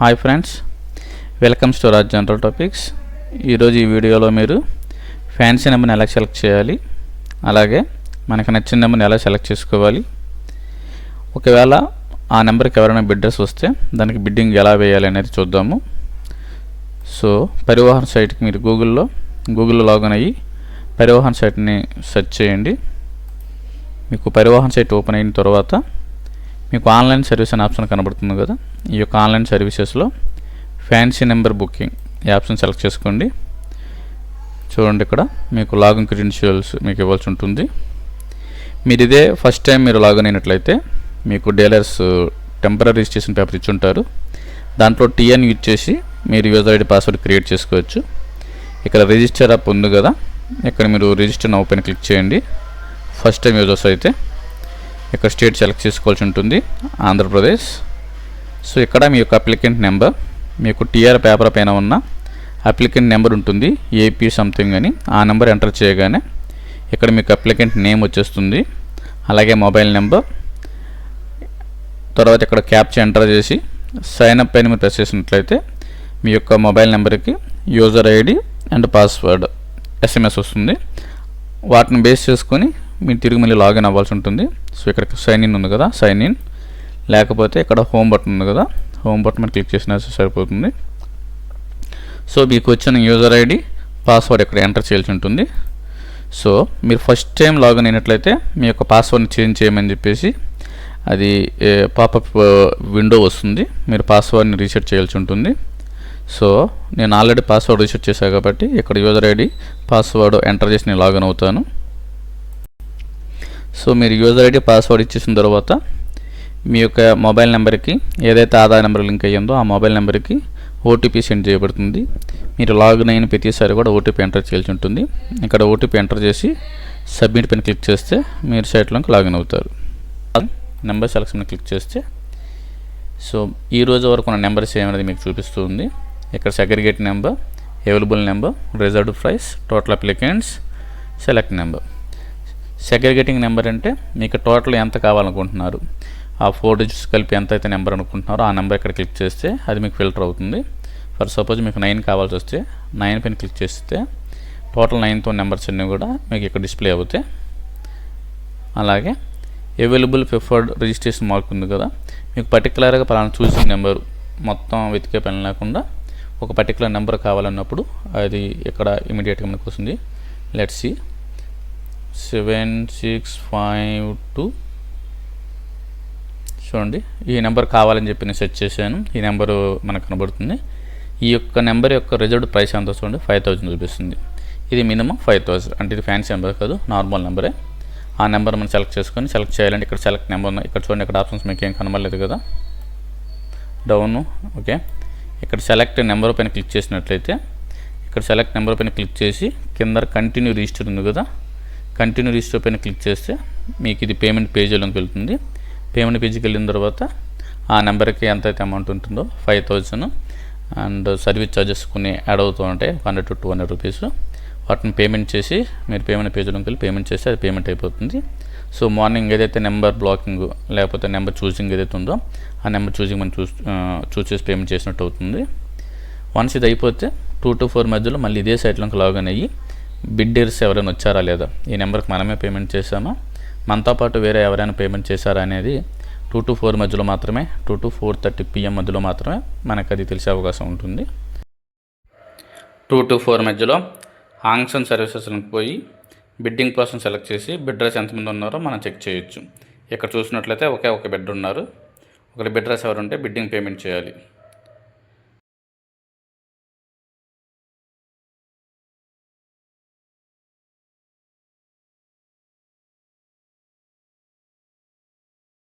Hi friends welcomes to Raj general topics. ఈరోజు ఈ వీడియోలో మీరు ఫ్యాన్సీ నెంబర్ని ఎలా సెలెక్ట్ చేయాలి అలాగే మనకు నచ్చిన నెంబర్ని ఎలా సెలెక్ట్ చేసుకోవాలి. ఒకవేళ ఆ నెంబర్కి ఎవరైనా బిడ్డర్స్ వస్తే దానికి బిడ్డింగ్ ఎలా వేయాలి అనేది చూద్దాము. సో పరివాహన్ సైట్కి మీరు గూగుల్లో గూగుల్లో లాగిన్ అయ్యి పరివాహన్ సైట్ని సెర్చ్ చేయండి. మీకు పరివాహన్ సైట్ ఓపెన్ అయిన తర్వాత మీకు ఆన్లైన్ సర్వీస్ అనే ఆప్షన్ కనబడుతుంది కదా? ఈ యొక్క ఆన్లైన్ సర్వీసెస్లో ఫ్యాన్సీ నెంబర్ బుకింగ్ ఈ ఆప్షన్ సెలెక్ట్ చేసుకోండి. చూడండి ఇక్కడ మీకు లాగిన్ క్రెడెన్షియల్స్ మీకు ఇవ్వాల్సి ఉంటుంది. మీరు ఇదే ఫస్ట్ టైం మీరు లాగిన్ అయినట్లయితే మీకు డీలర్స్ టెంపరీ రిజిస్ట్రేషన్ పేపర్ ఇచ్చుంటారు దాంట్లో టీఎన్ యూజ్ చేసి మీరు యూజర్ ఐడి పాస్వర్డ్ క్రియేట్ చేసుకోవచ్చు. ఇక్కడ రిజిస్టర్ అప్ ఉంది కదా? ఇక్కడ మీరు రిజిస్టర్ ఓపెన్ క్లిక్ చేయండి. ఫస్ట్ టైం యూజర్స్ అయితే ఇక్కడ స్టేట్ సెలెక్ట్ చేసుకోవాల్సి ఉంటుంది ఆంధ్రప్రదేశ్. సో ఇక్కడ మీ యొక్క అప్లికెంట్ నెంబర్ మీకు టీఆర్ పేపర్ పైన ఉన్న అప్లికెంట్ నెంబర్ ఉంటుంది ఏపీ సంథింగ్ అని. ఆ నెంబర్ ఎంటర్ చేయగానే ఇక్కడ మీకు అప్లికెంట్ నేమ్ వచ్చేస్తుంది అలాగే మొబైల్ నెంబర్ తర్వాత ఇక్కడ క్యాప్చర్ ఎంటర్ చేసి సైన్ అప్ పైన మీరు ప్రెస్ చేసినట్లయితే మీ యొక్క మొబైల్ నెంబర్కి user ID and password SMS వస్తుంది. వాటిని బేస్ చేసుకొని మీరు తిరిగి మళ్ళీ లాగిన్ అవ్వాల్సి ఉంటుంది. సో ఇక్కడ సైన్ ఇన్ ఉంది కదా సైన్ ఇన్ లేకపోతే ఇక్కడ హోమ్ బటన్ ఉంది కదా హోమ్ బటన్ మీద క్లిక్ చేసినా సరిపోతుంది. సో మీకు వచ్చిన యూజర్ ఐడి పాస్వర్డ్ ఇక్కడ ఎంటర్ చేయాల్సి ఉంటుంది. సో మీరు ఫస్ట్ టైం లాగిన్ అయినట్లయితే మీ యొక్క పాస్వర్డ్ని చేంజ్ చేయమని చెప్పేసి అది పాపప్ విండో వస్తుంది. మీరు పాస్వర్డ్ని రీసెట్ చేయాల్సి ఉంటుంది. సో నేను ఆల్రెడీ పాస్వర్డ్ రీసెట్ చేశాను కాబట్టి ఇక్కడ యూజర్ ఐడి పాస్వర్డ్ ఎంటర్ చేసి నేను లాగిన్ అవుతాను. సో మీరు యూజర్ ఐడి పాస్వర్డ్ ఇచ్చేసిన తర్వాత మీ యొక్క మొబైల్ నెంబర్కి ఏదైతే ఆధార్ నెంబర్ లింక్ అయ్యిందో ఆ మొబైల్ నెంబర్కి ఓటీపీ సెండ్ చేయబడుతుంది. మీరు లాగిన్ అయిన ప్రతిసారి కూడా ఓటీపీ ఎంటర్ చేయాల్సి ఉంటుంది. ఇక్కడ ఓటీపీ ఎంటర్ చేసి సబ్మిట్ పైన క్లిక్ చేస్తే మీరు సైట్లోకి లాగిన్ అవుతారు. నెంబర్ సెలక్షన్ క్లిక్ చేస్తే. సో ఈ రోజు వరకు ఉన్న నెంబర్స్ ఏమనేది మీకు చూపిస్తుంది ఇక్కడ segregate number available number reserved price total applicants select number segregating number అంటే మీకు టోటల్ ఎంత కావాలనుకుంటున్నారు? ఆ ఫోర్ డిజిట్స్ కలిపి ఎంత అయితే నెంబర్ అనుకుంటున్నారో ఆ నెంబర్ ఇక్కడ క్లిక్ చేస్తే అది మీకు ఫిల్టర్ అవుతుంది. ఫర్ సపోజ్ మీకు నైన్ కావాల్సి వస్తే నైన్ పైన క్లిక్ చేస్తే టోటల్ నైన్తో నెంబర్స్ అన్నీ కూడా మీకు ఇక్కడ డిస్ప్లే అవుతాయి. అలాగే అవైలబుల్ ప్రిఫర్డ్ రిజిస్ట్రేషన్ మార్క్ ఉంది కదా మీకు పర్టికులర్గా పలానా చూసిన నెంబర్ మొత్తం వెతికే పని లేకుండా ఒక పర్టికులర్ నెంబర్ కావాలన్నప్పుడు అది ఇక్కడ ఇమీడియట్గా మనకు వస్తుంది. Let's seven six five two. చూడండి ఈ నెంబర్ కావాలని చెప్పి నేను సెట్ చేశాను. ఈ నెంబరు మనకు కనబడుతుంది. ఈ యొక్క నెంబర్ యొక్క రిజర్వ్డ్ ప్రైస్ ఎంత చూడండి? ఫైవ్ థౌజండ్ చూపిస్తుంది. ఇది మినిమం ఫైవ్ థౌజండ్ అంటే ఇది ఫ్యాన్సీ నెంబర్ కాదు నార్మల్ నెంబరే. ఆ నెంబర్ మనం సెలెక్ట్ చేసుకొని సెలెక్ట్ చేయాలంటే ఇక్కడ సెలెక్ట్ నెంబర్ ఉంది ఇక్కడ చూడండి ఇక్కడ ఆప్షన్స్ మీకు ఏం కనబడలేదు కదా? Down okay. ఇక్కడ సెలెక్ట్ నెంబర్ పైన క్లిక్ చేసినట్లయితే ఇక్కడ సెలెక్ట్ నెంబర్ పైన క్లిక్ చేసి కింద కంటిన్యూ రిజిస్టర్ ఉంది కదా? కంటిన్యూ రిజిస్టర్ పైన క్లిక్ చేస్తే మీకు ఇది పేమెంట్ పేజీలోకి వెళ్తుంది. పేమెంట్ పేజీకి వెళ్ళిన తర్వాత ఆ నెంబర్కి ఎంత అయితే అమౌంట్ ఉంటుందో five thousand and service charges కొన్ని యాడ్ అవుతూ ఉంటాయి hundred to two hundred rupees వాటిని పేమెంట్ చేసి మీరు పేమెంట్ పేజీలోకి వెళ్ళి పేమెంట్ చేస్తే అది పేమెంట్ అయిపోతుంది. సో మార్నింగ్ ఏదైతే నెంబర్ బ్లాకింగ్ లేకపోతే నెంబర్ చూసింగ్ ఏదైతే ఉందో ఆ నెంబర్ చూసింగ్ మనం చూస్ చూస్ చేసి పేమెంట్ చేసినట్టు అవుతుంది. వన్స్ ఇది అయిపోతే టూ టు ఫోర్ మధ్యలో మళ్ళీ ఇదే సైట్లోకి లాగిన్ అయ్యి బిడ్డర్స్ ఎవరైనా వచ్చారా లేదా? ఈ నెంబర్కి మనమే పేమెంట్ చేసామా మనతో పాటు వేరే ఎవరైనా పేమెంట్ చేశారా అనేది టూ టు ఫోర్ మధ్యలో మాత్రమే two to four thirty PM మధ్యలో మాత్రమే మనకు అది తెలిసే అవకాశం ఉంటుంది. టూ టు ఫోర్ మధ్యలో ఆంక్షన్ సర్వీసెస్లకు పోయి బిడ్డింగ్ పర్సన్ సెలెక్ట్ చేసి బిడ్డర్స్ ఎంతమంది ఉన్నారో మనం చెక్ చేయొచ్చు. ఇక్కడ చూసినట్లయితే ఒకే ఒక బిడ్డ ఉన్నారు. ఒకరి బిడ్డర్స్ ఎవరు ఉంటే బిడ్డింగ్ పేమెంట్ చేయాలి.